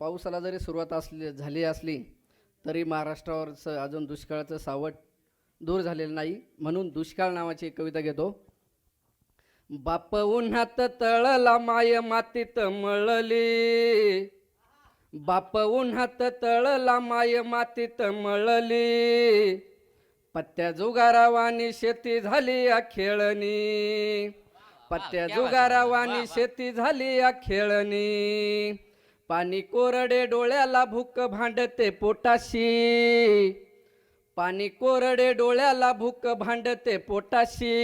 पावसाला जरी सुरुवात असली झाली असली तरी महाराष्ट्रावरचं अजून दुष्काळाचं सावट दूर झालेलं नाही. म्हणून दुष्काळ नावाची एक कविता घेतो. बाप उन्हात तळला माय मातीत मळली. बाप उन्हात तळला माय मातीत मळली. पत्त्या जुगारावानी शेती झाली या खेळणी. पत्त्या जुगारावानी शेती झाली या खेळणी. पाणी कोरडे डोळ्याला भूक भांडते पोटाशी. पाणी कोरडे डोळ्याला भूक भांडते पोटाशी.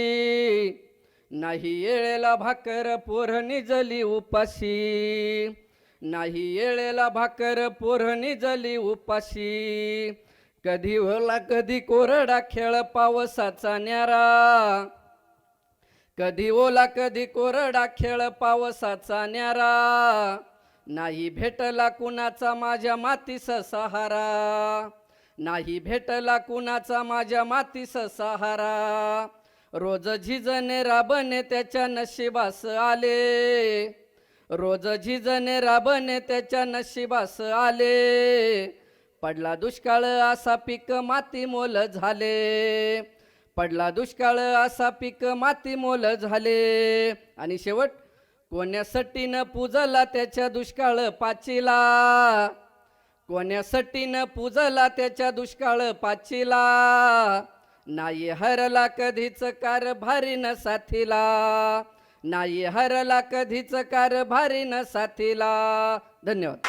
नाही येळेला भाकर पोर निजली उपाशी. नाही येळेला भाकर पोर निजली उपाशी. कधी ओला कधी कोरडा खेळ पावसाचा न्यारा. कधी ओला कधी कोरडा खेळ पावसाचा न्यारा. नाही भेटला कुणाचा माझ्या मातीस सहारा. नाही भेटला कुणाचा माझ्या मातीस सहारा. रोज झिजने राबने त्याच्या नशिबास आले. रोज झिजने राबने त्याच्या नशिबास आले. पडला दुष्काळ असा पीक माती मोल झाले. पडला दुष्काळ असा पीक माती मोल झाले. आणि शेवट कोण्यासाठी न पूजला त्याच्या दुष्काळ पाचीला. कोण्यासाठी न पूजला त्याच्या दुष्काळ पाचीला. नाही हरला कधीच कारभारी न साथीला. नाही हरला कधीच कारभारी न साथीला. धन्यवाद.